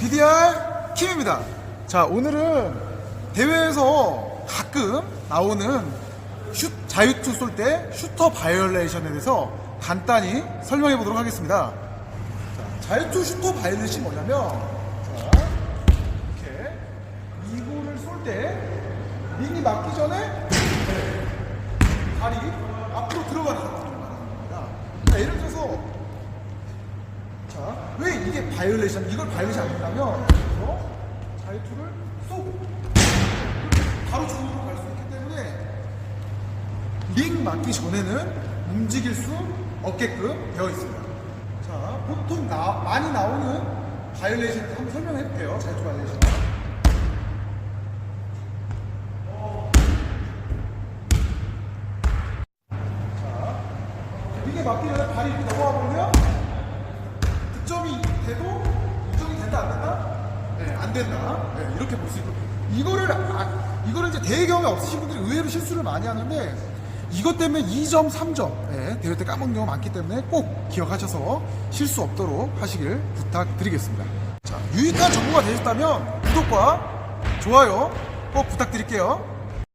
BDR 킴입니다. 자, 오늘은 대회에서 가끔 나오는 슛, 자유투 쏠 때 슈터 바이올레이션에 대해서 간단히 설명해 보도록 하겠습니다. 자, 자유투 슈터 바이올레이션이 뭐냐면, 자, 이렇게 이구를 쏠때 링이 맞기 전에 네, 발이 앞으로 들어가는 겁니다. 자, 예를 들어서 자, 왜 이게 바이올레이션, 이걸 바이올레이션 안 된다면, 그래서 자유투를 쏘고, 바로 중으로 갈 수 있기 때문에, 링 맞기 전에는 움직일 수 없게끔 되어 있습니다. 자, 보통 나, 많이 나오는 바이올레이션 한번 설명해 볼게요. 자유투 바이올레이션. 자, 링에 맞기 전에 발이 넘어가 버리면, 득점이 돼도 득점이 된다 안 된다? 네, 안 된다. 네, 이렇게 볼 수 있고 이거를 아, 이거를 이제 대회 경험이 없으신 분들이 의외로 실수를 많이 하는데 이것 때문에 2점, 3점 네, 대회 때 까먹는 경우가 많기 때문에 꼭 기억하셔서 실수 없도록 하시길 부탁드리겠습니다. 자, 유익한 정보가 되셨다면 구독과 좋아요 꼭 부탁드릴게요.